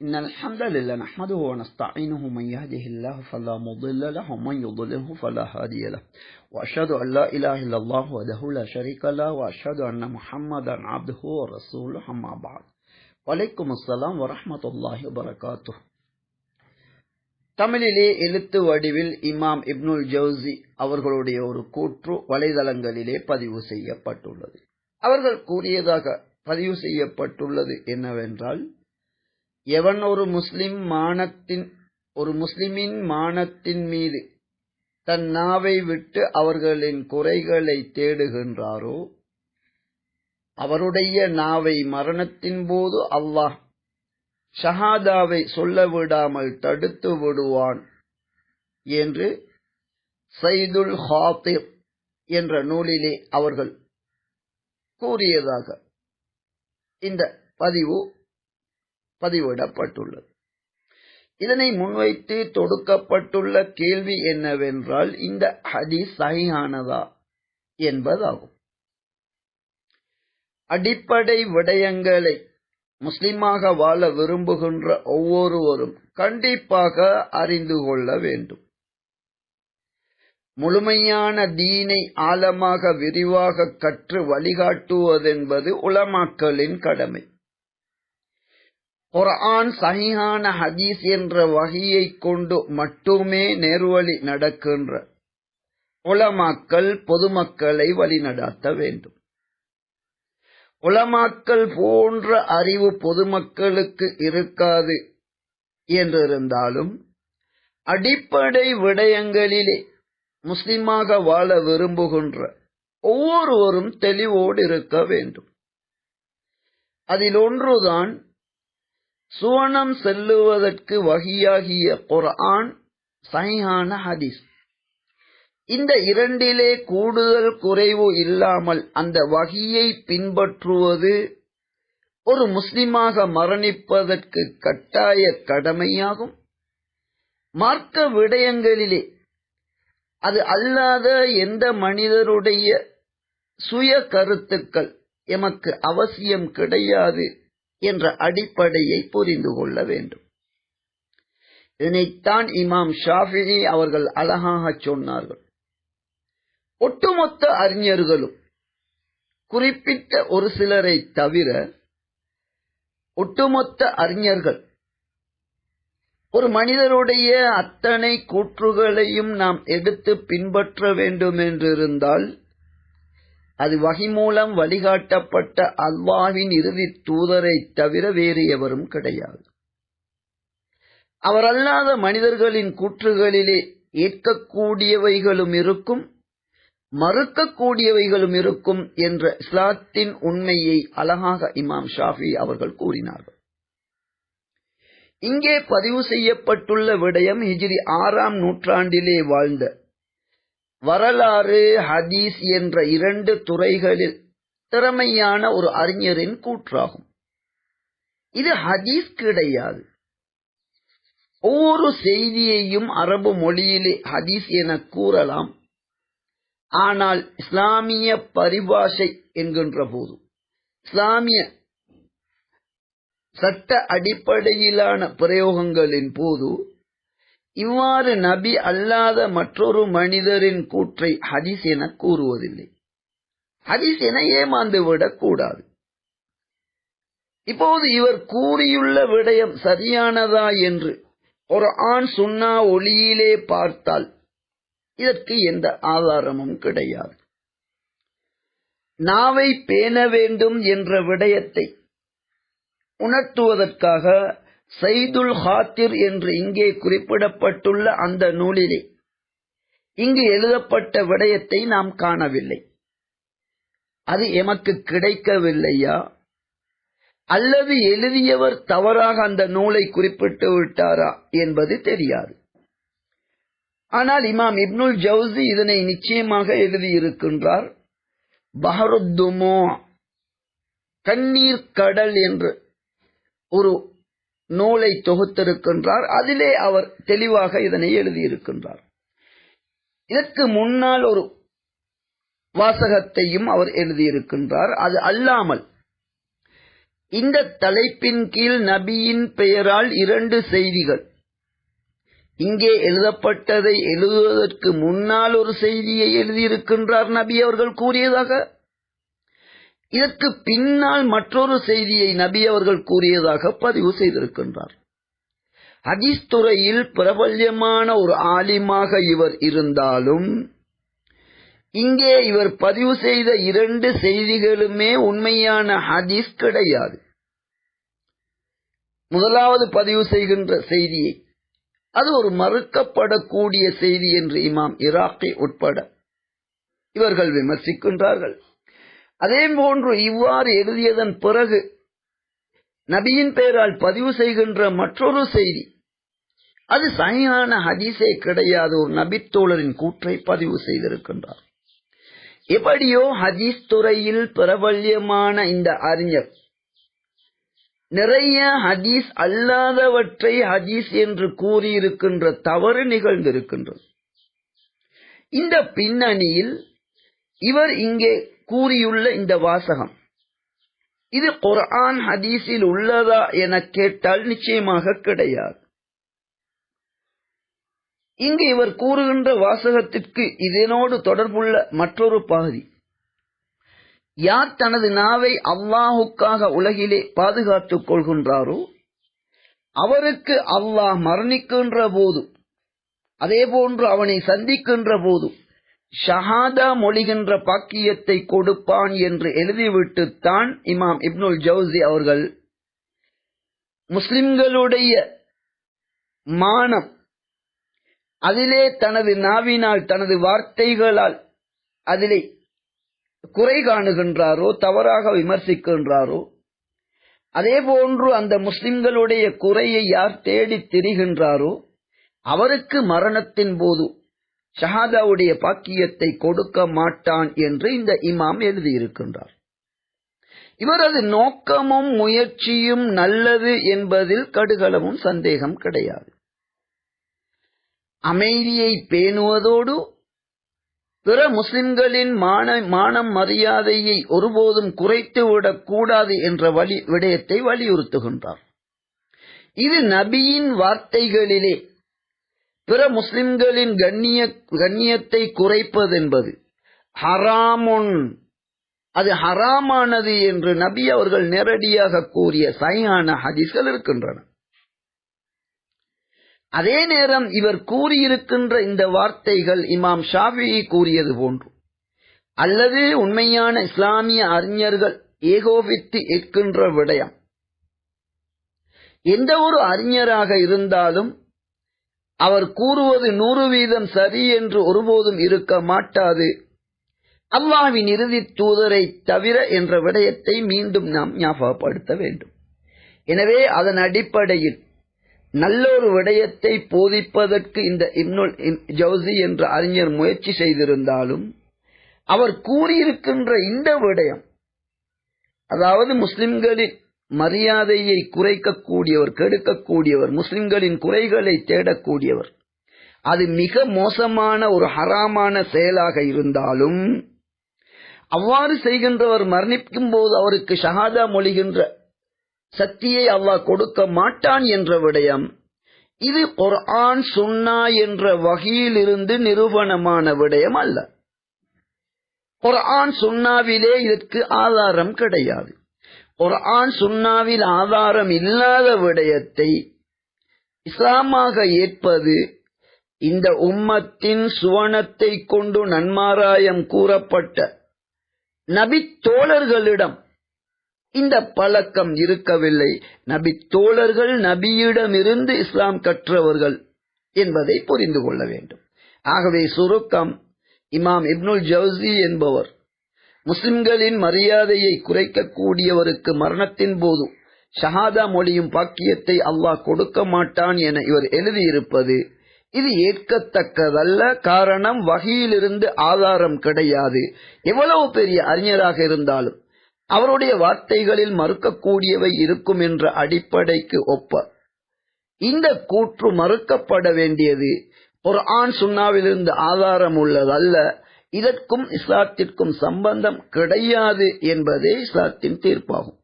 إن الحمد لله نحمده ونستعينه من يهده الله فلا مضل له ومن يضلله فلا هادي له وأشهد أن لا إله إلا الله وحده لا شريك له وأشهد أن محمدا عبده ورسوله أما بعد வலைக்கும் அஸ்லாம் வரமத்துல்லாஹி வரகாத்து தமிழிலே எழுத்து வடிவில் இமாம் இப்னுல் ஜவுசி அவர்களுடைய ஒரு கூற்று வலைதளங்களிலே பதிவு செய்யப்பட்டுள்ளது அவர்கள் கூறியதாக பதிவு செய்யப்பட்டுள்ளது என்னவென்றால் எவன் ஒரு முஸ்லிம் மானத்தின் ஒரு முஸ்லிமின் மானத்தின் மீது தன் நாவை விட்டு அவர்களின் குறைகளை தேடுகின்றாரோ அவருடைய நாவை மரணத்தின் போது அல்லாஹ் ஷஹாதாவை சொல்ல விடாமல் தடுத்து விடுவான் என்று சைதுல் ஹாத்திர் என்ற நூலிலே அவர்கள் கூறியதாக இந்த பதிவு பதிவிடப்பட்டுள்ளது. இதனை முன்வைத்து தொடுக்கப்பட்டுள்ள கேள்வி என்னவென்றால் இந்த ஹதீஸ் சகியானதா என்பதாகும். அடிப்படை விடயங்களை முஸ்லிமாக வாழ விரும்புகின்ற ஒவ்வொருவரும் கண்டிப்பாக அறிந்து கொள்ள வேண்டும். முழுமையான தீனை ஆழமாக விரிவாக கற்று வழிகாட்டுவதென்பது உலமாக்களின் கடமை. குர்ஆன் சஹிஹான ஹதீஸ் என்ற வகையை கொண்டு மட்டுமே நேர்வழி நடக்கின்ற உலமாக்கள் பொதுமக்களை வழிநடாத்த வேண்டும் உலமாக்கள் போன்ற அறிவு பொதுமக்களுக்கு இருக்காது என்றிருந்தாலும் அடிப்படை விடயங்களிலே முஸ்லிமாக வாழ விரும்புகின்ற ஒவ்வொருவரும் தெளிவோடு இருக்க வேண்டும் அதில் ஒன்றுதான் சுவனம் செல்லுவதற்கு வகியாகிய குர்ஆன் சஹிஹான ஹதீஸ். இந்த இரண்டிலே கூடுதல் குறைவு இல்லாமல் அந்த வகியை பின்பற்றுவது ஒரு முஸ்லிமாக மரணிப்பதற்கு கட்டாய கடமையாகும். மார்க்க விடயங்களிலே அது அல்லாத எந்த மனிதருடைய சுய கருத்துக்கள் எமக்கு அவசியம் கிடையாது. என்ற அடிப்படையை புரிந்து கொள்ள வேண்டும். இதனைத்தான் இமாம் ஷாஃபினி அவர்கள் அழகாக சொன்னார்கள். ஒட்டுமொத்த அறிஞர்களும் குறிப்பிட்ட ஒரு சிலரை தவிர ஒட்டுமொத்த அறிஞர்கள் ஒரு மனிதருடைய அத்தனை கூற்றுகளையும் நாம் எடுத்து பின்பற்ற வேண்டும் என்றிருந்தால் அது வகை மூலம் வழிகாட்டப்பட்ட அல்வாவின் இறுதி தூதரை தவிர வேறு எவரும் கிடையாது. அவர் அல்லாத மனிதர்களின் கூற்றுகளிலே ஏற்கக்கூடியவைகளும் இருக்கும் மறுக்கக்கூடியவைகளும் இருக்கும் என்ற இஸ்லாத்தின் உண்மையை அழகாக இமாம் ஷாஃபி அவர்கள் கூறினார்கள். இங்கே பதிவு செய்யப்பட்டுள்ள விடயம் ஹிஜ்ரி ஆறாம் நூற்றாண்டிலே வாழ்ந்த வரலாறு ஹதீஸ் என்ற இரண்டு துறைகளில் திறமையான ஒரு அறிஞரின் கூற்றாகும். இது ஹதீஸ் கிடையாது. ஒவ்வொரு செய்தியையும் அரபு மொழியிலே ஹதீஸ் என கூறலாம். ஆனால் இஸ்லாமிய பரிபாஷை என்கின்ற போது இஸ்லாமிய சட்ட அடிப்படையிலான பிரயோகங்களின் போது இவ்வாறு நபி அல்லாத மற்றொரு மனிதரின் கூற்றை ஹதீஸ் என கூறுவதில்லை. ஹதீஸ் என ஏமாந்து விடக்கூடாது. இப்போது இவர் கூறியுள்ள விடயம் சரியானதா என்று ஒரு ஆண் சுண்ணா ஒளியிலே பார்த்தால் இதற்கு எந்த ஆதாரமும் கிடையாது. நாவை பேண வேண்டும் என்ற விடயத்தை உணர்த்துவதற்காக சைதுல் ஹாத்திர் என்று இங்கே குறிப்பிடப்பட்டுள்ள அந்த நூலிலே இங்கு எழுதப்பட்ட விடயத்தை நாம் காணவில்லை. அது எமக்கு கிடைக்கவில்லையா? அல்லது எழுதியவர் தவறாக அந்த நூலை குறிப்பிட்டு விட்டாரா என்பது தெரியாது. ஆனால் இமாம் இப்னுல் ஜவுசி இதனை நிச்சயமாக எழுதியிருக்கின்றார். பஹருத்துமோ கண்ணீர் கடல் என்று ஒரு நூலை தொகுத்திருக்கின்றார். அதிலே அவர் தெளிவாக இதனை எழுதியிருக்கின்றார். இதற்கு முன்னால் ஒரு வாசகத்தையும் அவர் எழுதியிருக்கின்றார். அது அல்லாமல் இந்த தலைப்பின் கீழ் நபியின் பெயரால் இரண்டு செய்திகள். இங்கே எழுதப்பட்டதை எழுதுவதற்கு முன்னால் ஒரு செய்தியை எழுதியிருக்கின்றார் நபி அவர்கள் கூறியதாக. இதற்கு பின்னால் மற்றொரு செய்தியை நபி அவர்கள் கூறியதாக பதிவு செய்திருக்கின்றார். ஹதீஸ் துறையில் பிரபல்யமான ஒரு ஆலிமாக இவர் இருந்தாலும் இங்கே இவர் பதிவு செய்த இரண்டு செய்திகளுமே உண்மையான ஹதீஸ் கிடையாது. முதலாவது பதிவு செய்கின்ற செய்தியை அது ஒரு மறுக்கப்படக்கூடிய செய்தி என்று இமாம் இராக்கி உட்பட இவர்கள் விமர்சிக்கின்றார்கள். அதே போன்று இவ்வாறு எழுதியதன் பிறகு நபியின் பெயரால் பதிவு செய்கின்ற மற்றொரு செய்தி. அது சரியான ஹதீஸே கிடையாது. ஒரு நபித்தோழரின் கூற்றை பதிவு செய்திருக்கின்றார். எப்படியோ ஹதீஸ் துறையில் பிரபல்யமான இந்த அறிஞர் நிறைய ஹதீஸ் அல்லாதவற்றை ஹதீஸ் என்று கூறியிருக்கின்ற தவறு நிகழ்ந்திருக்கின்றது. இந்த பின்னணியில் இவர் இங்கே கூறியுள்ள இந்த வாசகம். இது குர்ஆன் ஹதீஸில் உள்ளதா என கேட்டால் நிச்சயமாக கிடையாது. இங்கு இவர் கூறுகின்ற வாசகத்திற்கு இதனோடு தொடர்புள்ள மற்றொரு பகுதி. யார் தனது நாவை அல்லாஹுக்காக உலகிலே பாதுகாத்துக் கொள்கின்றாரோ அவருக்கு அல்லாஹ் மரணிக்கின்ற போது அதே போன்று அவனை சந்திக்கின்ற போது ஷஹாதா மொழிகின்ற பாக்கியத்தை கொடுப்பான் என்று எழுதிவிட்டுத்தான் இமாம் இப்னுல் ஜவுசி அவர்கள் முஸ்லிம்களுடைய மானம் அதிலே தனது நாவினால் தனது வார்த்தைகளால் அதிலே குறை காணுகின்றாரோ தவறாக விமர்சிக்கின்றாரோ அதே போன்று அந்த முஸ்லிம்களுடைய குறையை யார் தேடித் திரிகின்றாரோ அவருக்கு மரணத்தின் போது ஷஹாதாவுடைய பாக்கியத்தை கொடுக்க மாட்டான் என்று இந்த இமாம் எழுதியிருக்கின்றார். இவரது நோக்கமும் முயற்சியும் நல்லது என்பதில் கடுகளவும் சந்தேகம் கிடையாது. அமைதியை பேணுவதோடு பிற முஸ்லிம்களின் மான மானம் மரியாதையை ஒருபோதும் குறைத்துவிடக் கூடாது என்ற வழி விடயத்தை வலியுறுத்துகின்றார். இது நபியின் வார்த்தைகளிலே பிற முஸ்லிம்களின் கண்ணிய கண்ணியத்தை குறைப்பதென்பது ஹராமுன். அது ஹராமானது என்று நபி அவர்கள் நேரடியாக கூறிய சையான ஹதீஸ்கள் இருக்கின்றன. அதே நேரம் இவர் கூறியிருக்கின்ற இந்த வார்த்தைகள் இமாம் ஷாஃபி கூறியது போன்று. அல்லது உண்மையான இஸ்லாமிய அறிஞர்கள் ஏகோபித்து ஏற்கின்ற விடயம். எந்த ஒரு அறிஞராக இருந்தாலும் அவர் கூறுவது நூறு வீதம் சரி என்று ஒருபோதும் இருக்க மாட்டாது. அல்லாவின் இறுதி தூதரை தவிர என்ற விடயத்தை மீண்டும் நாம் ஞாபகப்படுத்த வேண்டும். எனவே அதன் அடிப்படையில் நல்லொரு விடயத்தை போதிப்பதற்கு இந்த இம்னுல் ஜவுசி என்ற அறிஞர் முயற்சி செய்திருந்தாலும் அவர் கூறியிருக்கின்ற இந்த விடயம் அதாவது முஸ்லிம்களின் மரியாதையை குறைக்கக்கூடியவர் கெடுக்கக்கூடியவர் முஸ்லிம்களின் குறைகளை தேடக்கூடியவர். அது மிக மோசமான ஒரு ஹராமான செயலாக இருந்தாலும் அவ்வாறு செய்கின்றவர் மரணிக்கும் போது அவருக்கு ஷஹாதா மொழிகின்ற சக்தியை அல்லாஹ் கொடுக்க மாட்டான் என்ற விடயம் இது ஒரு ஆண் சுன்னா என்ற வகையிலிருந்து நிரூபணமான விடயம் அல்ல. ஒரு ஆண் சுன்னாவிலே இதற்கு ஆதாரம் கிடையாது. குர்ஆன் சுன்னாவில் ஆதாரம் இல்லாத விடயத்தை இஸ்லாமாக ஏற்பது இந்த உம்மத்தின் சுவனத்தை கொண்டு நன்மாராயம் கூறப்பட்ட நபி தோழர்களிடம் இந்த பழக்கம் இருக்கவில்லை. நபி தோழர்கள் நபியிடமிருந்து இஸ்லாம் கற்றவர்கள் என்பதை புரிந்து கொள்ள வேண்டும். ஆகவே சுருக்கம் இமாம் இப்னுல் ஜவுசி என்பவர் முஸ்லிம்களின் மரியாதையை குறைக்கக்கூடியவருக்கு மரணத்தின் போது ஷஹாதா மொழியும் பாக்கியத்தை அல்லாஹ் கொடுக்க மாட்டான் என இவர் எழுதியிருப்பது இது ஏற்கத்தக்கதல்ல. காரணம் வகையிலிருந்து ஆதாரம் கிடையாது. எவ்வளவு பெரிய அறிஞராக இருந்தாலும் அவருடைய வார்த்தைகளில் மறுக்கக்கூடியவை இருக்கும் என்ற அடிப்படைக்கு ஒப்ப. இந்த கூற்று மறுக்கப்பட வேண்டியது ஒரு ஆண் சுண்ணாவிலிருந்து ஆதாரம் உள்ளதல்ல. இதற்கும் இஸ்லாத்திற்கும் சம்பந்தம் கிடையாது என்பதே இஸ்லாத்தின் தீர்ப்பாகும்.